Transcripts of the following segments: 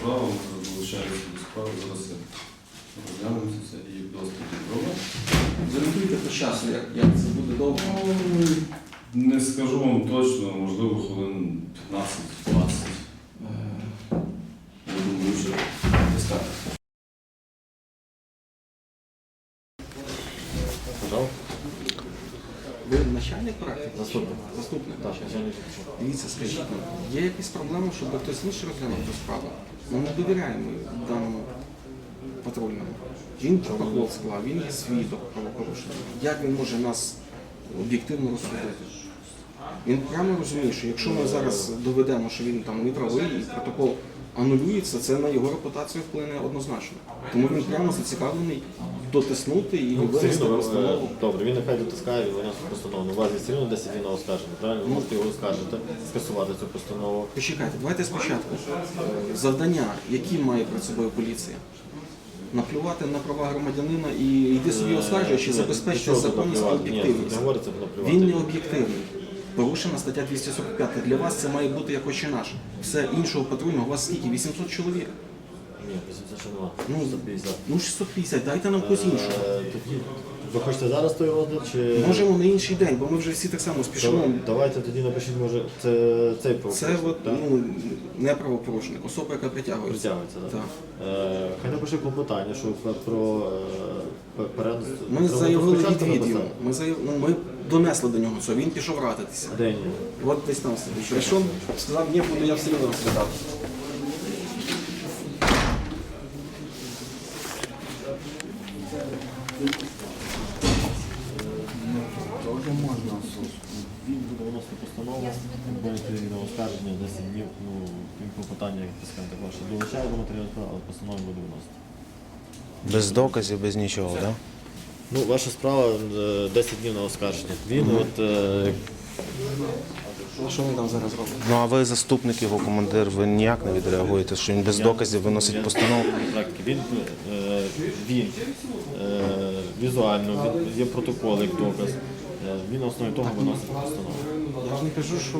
справа, ми зараз долучаємося до справи, зараз я розглянемо це все і досить добре. Зорієнтуйте по часу, як, як це буде довго. Ну, Не скажу вам точно, можливо, хвилин 15-20. Е, Я думаю, десь так. Пожалуйста. Ви начальник практики? Заступник. Заступник. Так, начальник. начальник. Дивіться, скажіть, є якісь проблеми, щоб хтось інший розглянув цю справу? Ми не довіряємо даному патрульному. Він протокол склав, він є свідок правопорушення. Як він може нас об'єктивно розсудити? Він прямо розуміє, що якщо ми зараз доведемо, що він там не правий і протокол анулюється, це на його репутацію вплине однозначно. Тому він прямо зацікавлений дотиснути і Ну, винести постанову. е, добре, він нехай дотискає і виносить постанову. Ну, У вас є все рівно 10 днів на правильно? Ви можете його оскаржити, скасувати цю постанову. Почекайте, давайте спочатку. Е, Завдання, які має перед собою поліція? Наплювати на права громадянина і йди собі оскаржує, чи забезпечити законність та. Ні, об'єктивність? не говориться про наплювати. Він не об'єктивний. Порушена стаття 245. Для вас це має бути як очі наш. Все іншого патрульного, у вас скільки? 800 чоловік? Ні, 82. Ну, 150. Ну 650, дайте нам когось іншого. Е, Тоді, ви хочете зараз той розгляд, чи... Можемо на інший день, бо ми вже всі так само спішимо. Давайте тоді напишіть, може, це цей Це от, так? ну, не правопорушник, особа, яка притягується. Притягується, так? Так. Е, Хай напише клопотання, що про- про е, перенос... Ми треба заявили спочатку відвід написати. Ми, заяв... ну, ми донесли до нього це, він пішов ратитися. День. От десь там сидить. Прийшов, сказав, ні, буду я все одно розглядав. Він буде виносити постанову, будете на оскарження 10 днів, ну, він клопотання, як скажемо також, долучає до матеріалу справи, але постанову буде виносити. Без доказів, без нічого, так? Да? Ну, ваша справа е, 10 днів на оскарження. Він от е, А що він там зараз робить? Ну а ви заступник його командир, ви ніяк не відреагуєте, що він без доказів виносить постанову. на він, е, він е, візуально, є протокол як доказ. Е, Він на основі того виносить постанову. Я ж не кажу, що,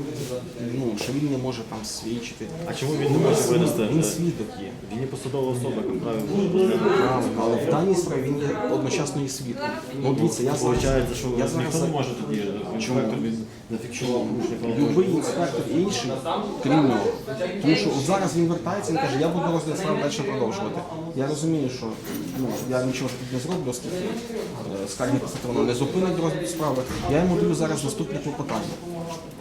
ну, що він не може там свідчити. А чому він не може винести? Він свідок є. Він є посадова особа, яка вправі Правильно, але в даній справі він є одночасно і свідком. Ну дивіться, я зараз, Виходить, що я ніхто не може тоді. Інспектор він зафіксував порушення. Любий інспектор інший, крім нього. Тому що от зараз він вертається і каже, я буду розгляд справи далі продовжувати. Я розумію, що ну, я нічого тут не зроблю, оскільки е, скарги писати воно не зупинить розгляд справи. Я йому даю зараз наступне клопотання.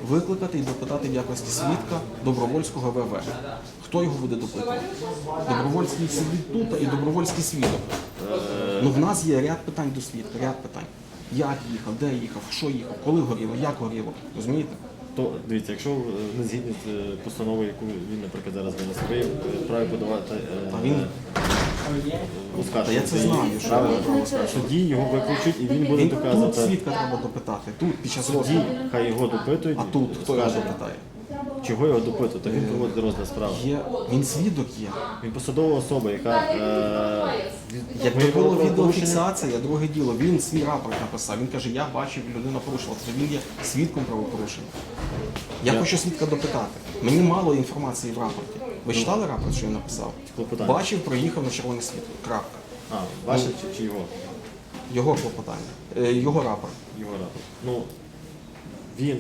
Викликати і допитати в якості свідка добровольського ВВ. Хто його буде допитувати? Добровольський тут і добровольський свідок. Ну, в нас є ряд питань до свідка, ряд питань. Як їхав, де їхав, що їхав, коли горіло, як горіло. Розумієте? То дивіться, якщо не згідні з е, постановою, яку він, наприклад, зараз винесе, ви вправі подавати е, Та я це знаю, що Правильно? Тоді його виключить і він буде Він тут доказувати. свідка треба допитати, тут під час розгляду. хай його допитують, А тут хто його допитає? Чого його допитують, так він проводить розгляд справи. Є, він свідок є. Він посадова особа, яка е, Якби виявила правопорушення. відеофіксація, друге діло, він свій рапорт написав. Він каже, я бачив, людина порушила. Це він є свідком правопорушення. Я Я- хочу свідка допитати. Мені мало інформації в рапорті. Ви читали рапорт, що він написав? Клопотання. Бачив, проїхав на червоне світло. Крапка. А, ваше чи, чи його? Його клопотання. Е, Його рапорт. Його рапорт. Ну, він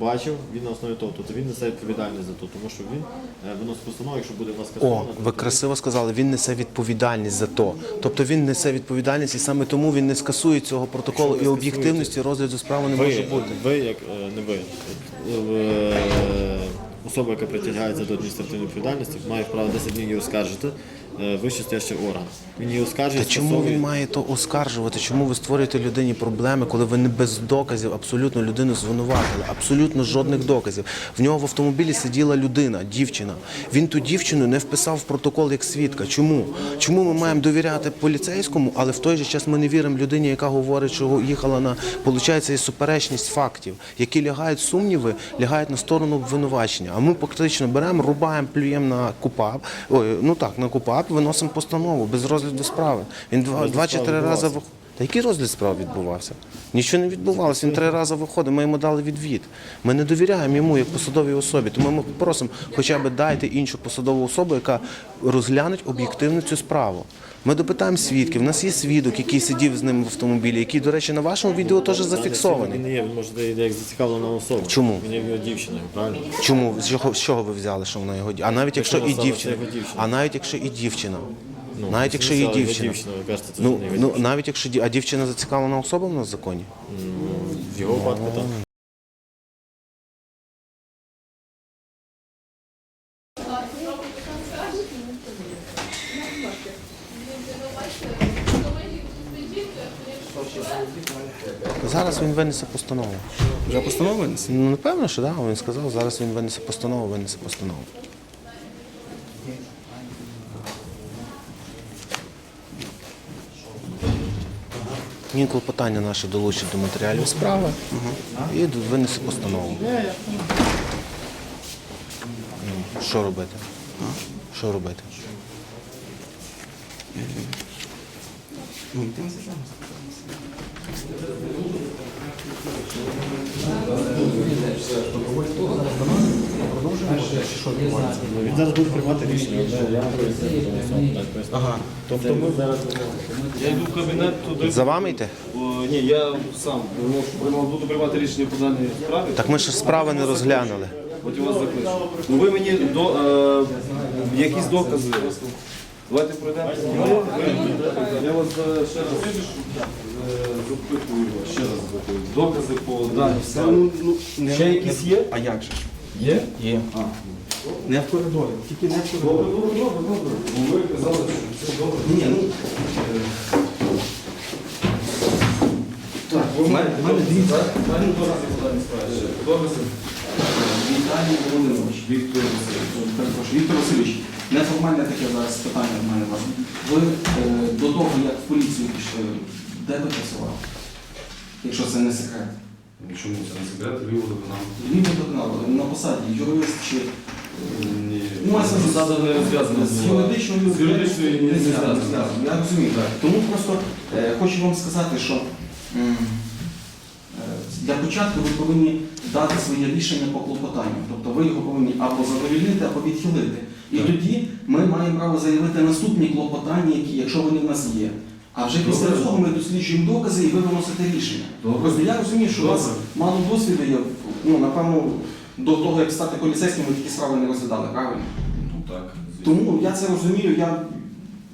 бачив, він на основі того, тобто він несе відповідальність за то, тому що він е, виносить постанову, якщо буде в нас О, ви красиво сказали, він несе відповідальність за то. Тобто він несе відповідальність і саме тому він не скасує цього протоколу і об'єктивності розгляду справи не ви, може бути. ви, як е, не ви, е, особа, яка притягається до адміністративної відповідальності, має право 10 днів її оскаржити вищестоящий орган. Він її оскаржує. Та чому він має то оскаржувати? Чому ви створюєте людині проблеми, коли ви не без доказів абсолютно людину звинуватили? Абсолютно жодних доказів. В нього в автомобілі сиділа людина, дівчина. Він ту дівчину не вписав в протокол як свідка. Чому? Чому ми маємо довіряти поліцейському, але в той же час ми не віримо людині, яка говорить, що їхала на получається і суперечність фактів, які лягають сумніви, лягають на сторону обвинувачення. А ми практично беремо, рубаємо, плюємо на купап. Ой, ну так, на купап, виносимо постанову без розгляду справи. Він два, два чи три рази відбувався. Та який розгляд справ відбувався? Нічого не відбувалося. Він три рази виходив, ми йому дали відвід. Ми не довіряємо йому як посадовій особі. Тому ми просимо, хоча б дайте іншу посадову особу, яка розглянуть об'єктивно цю справу. Ми допитаємо свідків. У нас є свідок, який сидів з ним в автомобілі, який, до речі, на вашому відео теж зафіксований. Він не є, він може йде як зацікавлена особа. Чому? Він є його дівчиною, правильно? Чому з чого, з чого ви взяли, що вона його ді- А навіть якщо і дівчина, дівчина. а навіть якщо і дівчина, Ну, навіть якщо його дівчина. дівчина, ви кажете, це Ну, не ну навіть якщо ді- а дівчина зацікавлена особа в нас в законі. В його випадку так. Зараз він винесе постанову. Вже постанова винесена? Ну, напевно, що так, він сказав, зараз він винесе постанову, винесе постанову. Він клопотання наше долучить до матеріалів справи і винесе постанову. Що робити? Що робити? Ну, зараз. Продовжуємо чи що відбувається? Він зараз буде приймати рішення. я. Ага. Тобто ми зараз Я йду в кабінет туди. За вами йти? Ні, я сам буду приймати рішення по даній справі. Так ми ж справи не розглянули. Потім вас закличу. Ну ви мені до, е, якісь докази. Давайте пройдемо. Я вас е, ще раз запитую, ще раз запитую. Докази по даній справі. Ще якісь є? А як же? ж? Є? Є. А. Не в коридорі, тільки не в коридорі. Добре, добре, добре, добре. Ну, ви казали, що все добре. Ні, ну, Так, ви в мене, в мене дивіться. в мене докази по даній справі. ще. Докази. Віталій Володимирович. Віктор Васильович. Віктор Васильович, неформальне таке зараз питання в мене у вас. Ви е, до того, як в поліцію пішли, де ви працювали? Якщо це не секрет. Чому це не секрет? Лівий доконали на посаді юрист чи Ні. Ну, а це засада не зв'язана з юридичною з юридичною не не зв'язано. Я розумію. так. Тому просто е, хочу вам сказати, що м, е, для початку ви повинні дати своє рішення по клопотанню. Тобто ви його повинні або задовільнити, або відхилити. І Так. тоді ми маємо право заявити наступні клопотання, які, якщо вони в нас є. А вже після Добре. цього ми досліджуємо докази і ви виносите рішення. Добре. Просто я розумію, що у вас Добре. мало досвіду є. Ну, напевно, до того, як стати поліцейським, ви такі справи не розглядали, правильно? Ну так. Тому я це розумію, я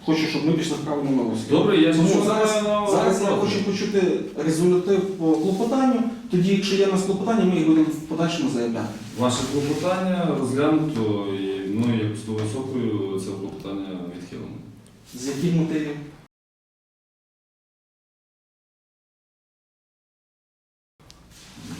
хочу, щоб ми пішли в правильному руслі. Добре, я Тому нічого зараз, не маю на зараз я увазі. хочу почути результати по клопотанню. Тоді, якщо є в нас клопотання, ми їх будемо в подальшому заявляти. Ваше клопотання розглянуто і ну, як з високою це клопотання відхилено. З яких мотивів?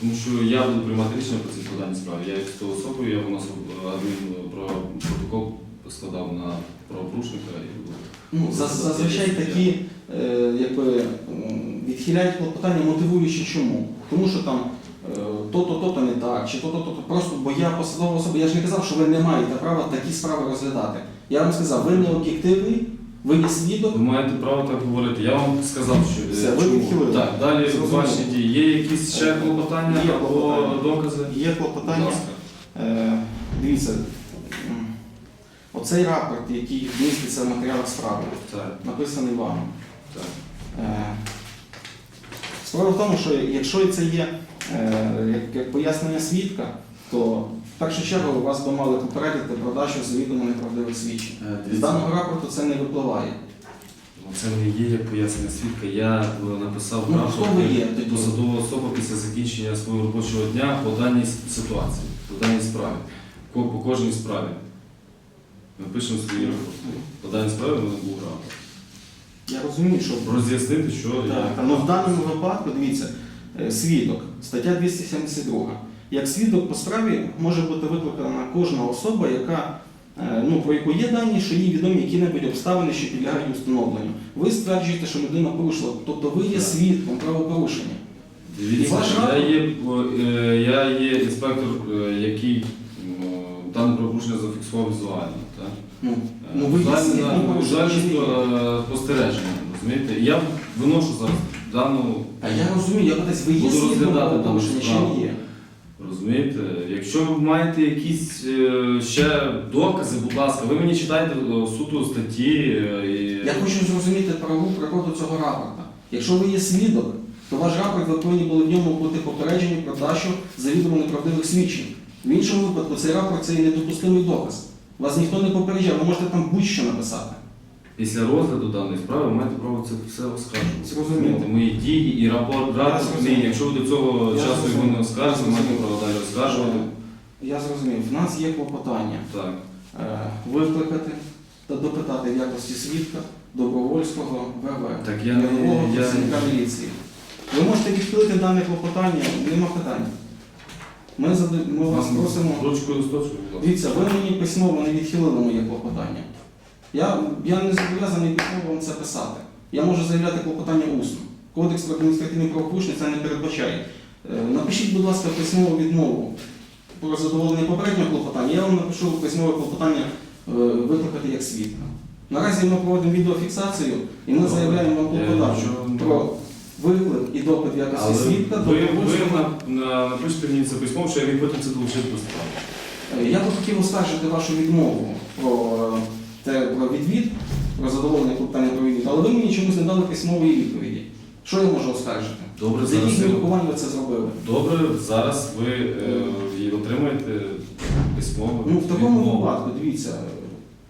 Тому що я буду приймати рішення по цій поданій справі. Я як з того особою, я виносив адмін про протокол складав на правопорушника і. Ну, за- зазвичай такі е, якби, м, відхиляють клопотання, мотивуючи чому. Тому що там е, то-то, то-то не так, чи то-то, то-то. Просто, бо я посадова особа, я ж не казав, що ви не маєте права такі справи розглядати. Я вам сказав, ви не об'єктивний, ви є свідок. Ви маєте право так говорити. Я вам сказав, що е, Все, ви чому. відхилили. Так, далі Зрозуміло. ваші дії. Є якісь ще клопотання Є або клопотання. докази? Є Будь клопотання. ласка. Е, дивіться, м, оцей рапорт, який міститься в матеріалах справи, Так, написаний вами. так. Е, Справа в тому, що якщо це є е, як, як пояснення свідка, то в першу чергу вас би мали попередити про дачу завідомо неправдивих свідчень. Е, З даного рапорту це не випливає. Ну, Це не є як пояснення свідка. Я е, написав Ну, рапорт як посадова особа після закінчення свого робочого дня по даній ситуації, по даній справі, по кожній справі. Ми пишемо свої рапорти. По даній справі мене був рапорт. Я розумію, що Роз'яснити, що Так, я. але в даному випадку, дивіться, е, свідок, стаття 272. Як свідок по справі може бути викликана кожна особа, яка, е, ну, про яку є дані, що їй відомі які-небудь обставини, що підлягають встановленню. Ви стверджуєте, що людина порушила, тобто ви є свідком правопорушення. Дивіться, ваш я є, е, я є інспектор, е, який о, дане правопорушення зафіксував візуально. Так? Ну, ну ви є свідком порушення. спостереження, розумієте? Я виношу зараз дану. А я розумію, я питаюсь, ви є свідком правопорушення чи не є? Розумієте? Якщо ви маєте якісь е, ще докази, будь ласка, ви мені читайте е, суто статті. е, і... Я хочу зрозуміти правову природу цього рапорта. Якщо ви є свідок, то ваш рапорт ви повинні були в ньому бути попереджені про дачу завідомо неправдивих свідчень. В іншому випадку цей рапорт це є недопустимий доказ. Вас ніхто не попереджав, ви можете там будь-що написати. Після розгляду даної справи ви маєте право це все оскаржувати. Розумієте, Мої дії і рапорт зрозумів. якщо ви до цього Я часу його зрозумів. не оскаржуєте, ви маєте Я право далі оскаржувати. Я зрозумів, в нас є клопотання Так. е, викликати та допитати в якості свідка добровольського ВВ. Так я не- Рядового я- працівника міліції. Ви можете відхилити дане клопотання, нема питань. Ми, зада- ми вас просимо. Ручкою листочку, будь ласка. Дивіться, ви мені письмово не відхилили моє клопотання. Я, я не зобов'язаний письмово вам це писати. Я можу заявляти клопотання усно. Кодекс про адміністративні правопорушення це не передбачає. Е, Напишіть, будь ласка, письмову відмову про задоволення попереднього клопотання. Я вам напишу письмове клопотання е, викликати як свідка. Наразі ми проводимо відеофіксацію і ми заявляємо вам Я клопотання про виклик і допит в якості свідка ви, ви на, напишете мені це письмо, що я потім це долучити до справи. Е, Я би хотів оскаржити вашу відмову про, е, те, про відвід, про задоволення клопотання про відвід, але ви мені чомусь не дали письмової відповіді. Що я можу оскаржити? Добре, За яких зараз я- міркувань ви це зробили? Добре, зараз ви е, отримаєте письмове. Ну, в такому відмову. випадку, дивіться,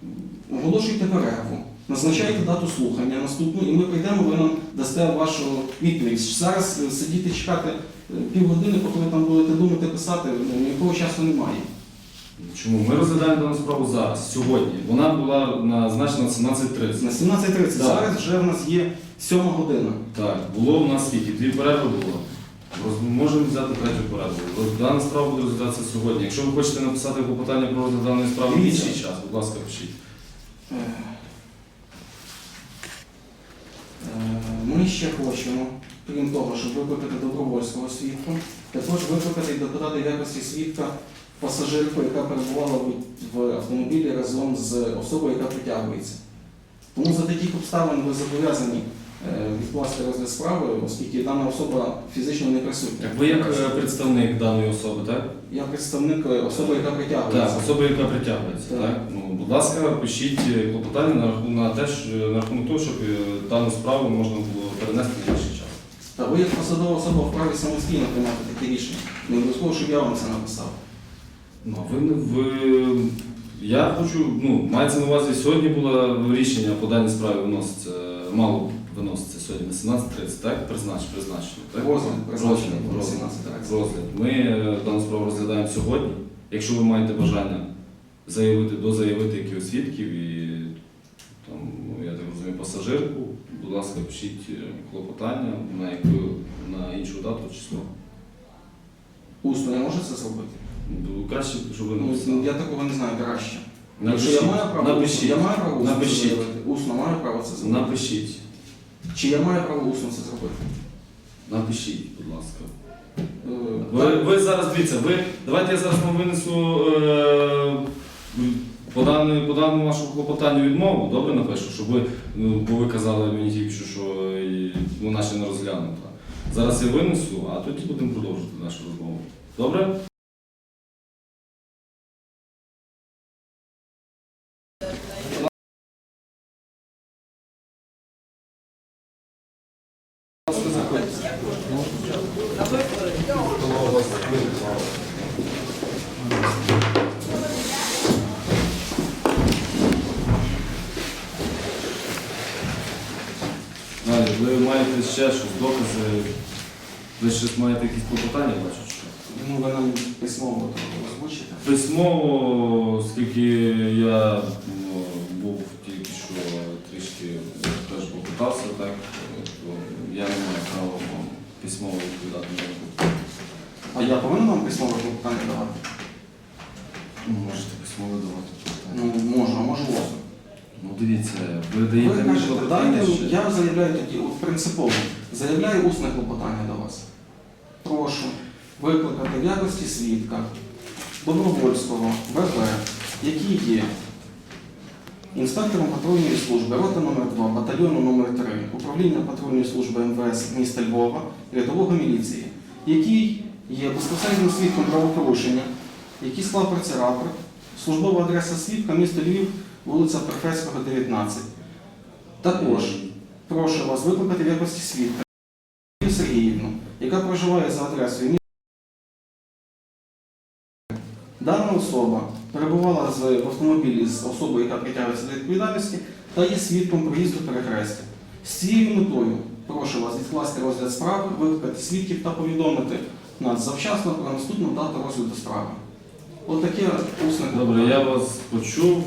е, оголошуйте перерву, назначайте дату слухання наступну, і ми прийдемо, ви нам дасте вашу відповідь. Зараз е, сидіти чекати е, півгодини, поки ви там будете думати, писати, ну, ніякого часу немає. Чому? Ми розглядаємо дану справу зараз, сьогодні. Вона була назначена на 17.30. На 17.30 Так. зараз вже в нас є 7 година. Так, було у нас скільки? Дві перерви було. Роз- Можемо взяти третю перерву. Роз- Дана справа буде розглядатися сьогодні. Якщо ви хочете написати клопотання про розгляд даної справи в Дивіться. інший час, будь ласка, пишіть. Е, е, Ми ще хочемо, крім того, щоб викликати добровольського свідка, також викликати і допитати в якості свідка пасажирку, яка перебувала в- в автомобілі разом з особою, яка притягується. Тому за таких обставин ви зобов'язані е, відкласти розгляд справи, оскільки дана особа фізично не присутня. Ви як е, представник даної особи, так? Я представник е, особи, яка притягується. Так, особа, яка притягується, Так. так? Ну, будь ласка, пишіть клопотання на рахунок на те, на рахунок того, щоб дану справу можна було перенести на інший час. Та ви як посадова особа вправі самостійно приймати таке рішення. Не обов'язково, щоб я вам це написав. Ну, а ви, не- ви, я хочу, ну, мається на увазі, сьогодні було рішення по даній справі виноситься, мало виноситься сьогодні на 17.30, так? Признач, призначено, так? Розгляд призначений на розгляд, 17:30. розгляд. Ми е, дану справу розглядаємо сьогодні. Якщо ви маєте бажання заявити, дозаявити якихось свідків і там, ну, я так розумію, пасажирку, будь ласка, пишіть е, клопотання на яку на іншу дату число. Усно я можу це зробити? Краще, щоб ви Ну, написали. я такого не знаю краще. Напишіть. Я маю право, Напишіть. я маю право усно Напишіть. це зробити. Усно маю право це зробити. Напишіть. Чи я маю право усно це зробити? Напишіть, будь ласка. Е, Ви, ви зараз дивіться, ви давайте я зараз вам винесу е, по, даному, по даному вашому клопотанню відмову, добре напишу, щоб ви, ну, бо ви казали мені тільки що, вона ще не розглянута. Зараз я винесу, а тоді будемо продовжувати нашу розмову. Добре? Ви щось маєте якісь клопотання, бачу, що? Ну, ви нам письмово озвучите. Письмово, оскільки я ну, був тільки що трішки теж попитався, так, то я не маю права вам письмово відповідати на таку. А я повинен вам письмове клопотання давати? Ну, Можете письмово давати. Ну, можу, а можу усно. Ну дивіться, ви Ви даєте мені кажете, клопотання дайте, ще. я заявляю тоді, от принципово, заявляю усне клопотання до вас. Прошу викликати в якості свідка Добровольського ВВ, який є інспектором патрульної служби, рота номер 2 батальйону номер 3 управління патрульної служби МВС міста Львова, рядового міліції, який є безпосереднім свідком правопорушення, який склав про рапорт, службова адреса свідка, місто Львів, вулиця Перфецького, 19. Також прошу вас викликати в якості свідка Сергіївну, яка проживає за адресою міста. Дана особа перебувала в автомобілі з особою, яка притягується до відповідальності, та є свідком проїзду перехрестя. З цією метою прошу вас відкласти розгляд справи, викликати свідків та повідомити нас завчасно про наступну дату розгляду справи. Отаке усне Добре, я вас почув.